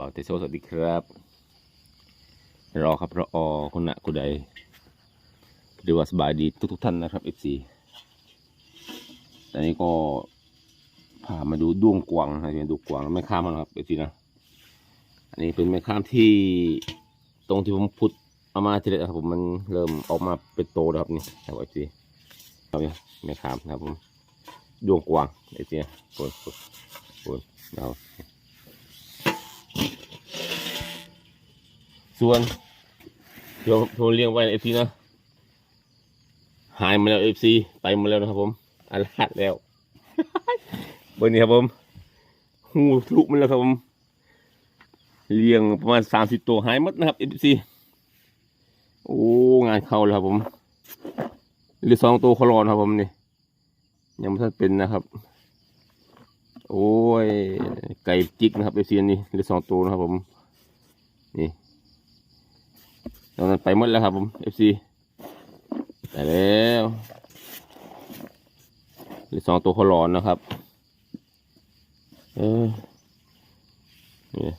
บ่าวเตโซสวัสดีครับ รอครับรอคนนะคนใดหรือว่าสบายดีทุกทุกท่านนะครับ FC ตอนนี้ก็พามาดูด้วงกวางนะดูกวางแม่ข้ามนะครับ FC นะ อันนี้เป็นแม่ข้ามที่ตรงที่ผมพุดเอามาทีแรกนะครับผมมันเริ่มออกมาเป็นโตแล้วครับนี่ครับ FC ครับนี่แม่ข้ามนะครับผมด้วงกวาง FC นะโอ้ยโอ้ยโอ้ยเอา ส่วนเดี๋ยวโทรเลี้ยงไว้เอฟซีนะหายมาแล้วเอฟซีไปมาแล้วนะครับผมอาลาดแล้วเบอร์นี้ครับผมหูทะลุมันแล้วครับผมเลี้ยงประมาณสามสิบตัวหายหมดนะครับเอฟซีโอ้งานเข้าแล้วครับผมเหรือสองตัวเขารอนครับผมนี่ยังไม่ทันเป็นนะครับ โอ้ยไก่จิกนะครับเอฟซีนี่เหรือสองตัวนะครับผมนี่ ตอนนั้นไปหมดแล้วครับผม FC ไปแล้วหลือสองตัวเขาร้อนนะครับ เออนี่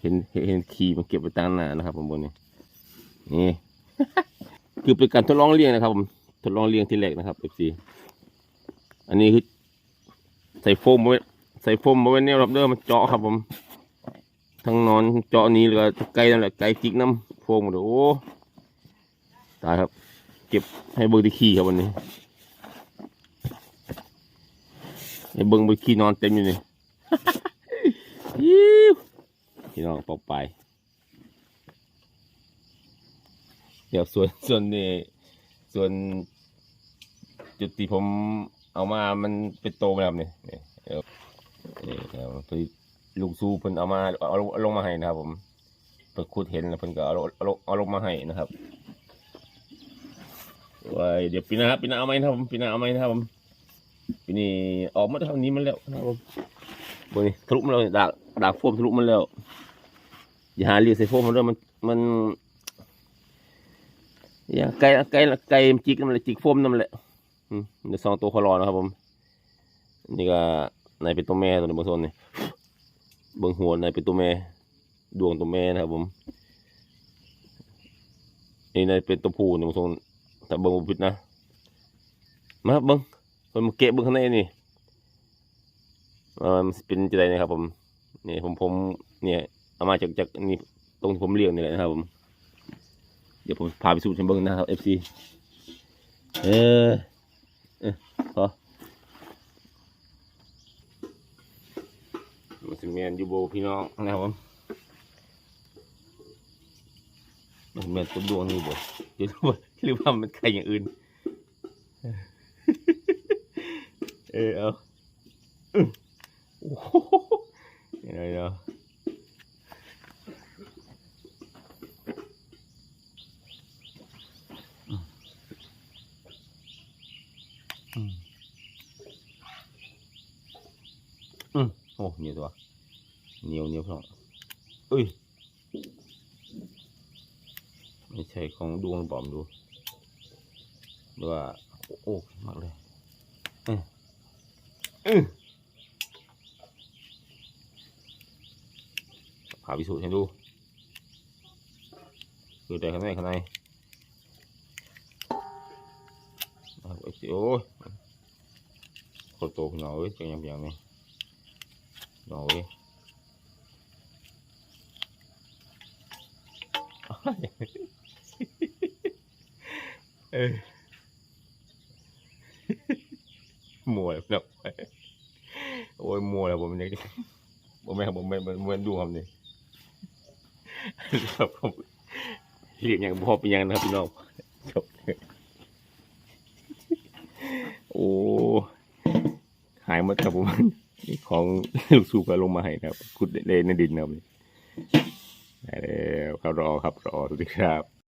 เห็นเห็นขี่มันเก็บไว้ตั้งนานนะครับผมบนนี้นี่คือเป็นการทดลองเลี้ยงนะครับผมทดลองเลี้ยงที่แรกนะครับ FC อันนี้คือใส่โฟมไว้ใส่โฟมไว้เนี่ยรับเด้อมันเจาะครับผม ทั้งนอนเจาะนี้แล้วก็ไก่นั่นแหละไก่จิกน้ำโฟมหมดโอ้ตายครับ เก็บให้เบิ้งที่ขี้ครับวันนี้ให้เบิ้งเบิ้งขี้นอนเต็มอยู่นี่ยิ้วพี่น้องปอกไป เดี๋ยวส่วนส่วนนี่ส่วนจุดที่ผมเอามามันเป็นโตไปแล้วนี่นี่เดี๋ย ลุงซูเพิ่นเอามาเอาเอาลงมาให้นะครับ ผมเพิ่นขุดเห็นแล้วเพิ่นก็เอาเอาเอาลงมาให้นะครับไว้เดี๋ยวปีหน้าปีหน้าเอาไหมนะครับผมปีหน้าเอาไหมนะครับผมปีนี้ออกมาเท่านี้มันแล้วนะครับผมบนนี้ทะลุมันแล้วดากดากโฟมทะลุมันแล้วอย่าหาเรียกใส่โฟมมันด้วยมันมันอย่าไก่ไก่ไก่มันจิกนั่นแหละจิกโฟมนั่นแหละอืมเดี๋ยวสองตัวเขารอนะครับผมนี่ก็ในเป็นตัวแม่ตัวนี้บางส่วนนี่ เบิ้งหัวในเป็นตัวแม่ดวงตัวแม่นะครับผมนี่ในเป็นตัวผู้นี่ผมส่งแต่เบิ้งบ่ผิดนะมาเบิ้งคนมาเก็บเบิ้งข้างในนี่มันเป็นจะไดนะครับ ผมนี่ผมผมเนี่ยเอามาจากจากนี่ตรงที่ผมเลี้ยงนี่แหละนะครับผมเดี๋ยวผมพาไปสูตรให้เบิ้งนะครับ FC เออเออพอ มันสิแมนอยูโบพี่น้องนะครับผมมันสิแมนตัวดวงนี่บ่หรือว่าหรือว่ามันใครอย่างอื่น เออเอาโอ้โหยังไงเนาะอืมอืม โอ้เหนียวตัวเหนียวเหนียวพี่น้องเอ้ยไม่ใช่ของดวงปลอมดูหรือว่าโอ้โอ้มากเลยเออเออพาพิสูจน์ให้ดูคือแต่ข้างในข้างในนะครับไอ้โอ้ยโคตรโตพี่น้องเอ้ยจังยังยังนี่ หน่อยเออมัวเล้วโอ้ยมัวเลยผมยังผมไม่ผมไม่ผมไม่ดูครับนี่ครับผมเรียกอย่างพ่อเป็นยังนับพี่น้องจบโอ้ หายหมดครับผมของลูกสูบก็ลงมาให้นะครับขุดเลนในดินนะครับได้แล้วครับรอครับรอสวัสดีครับ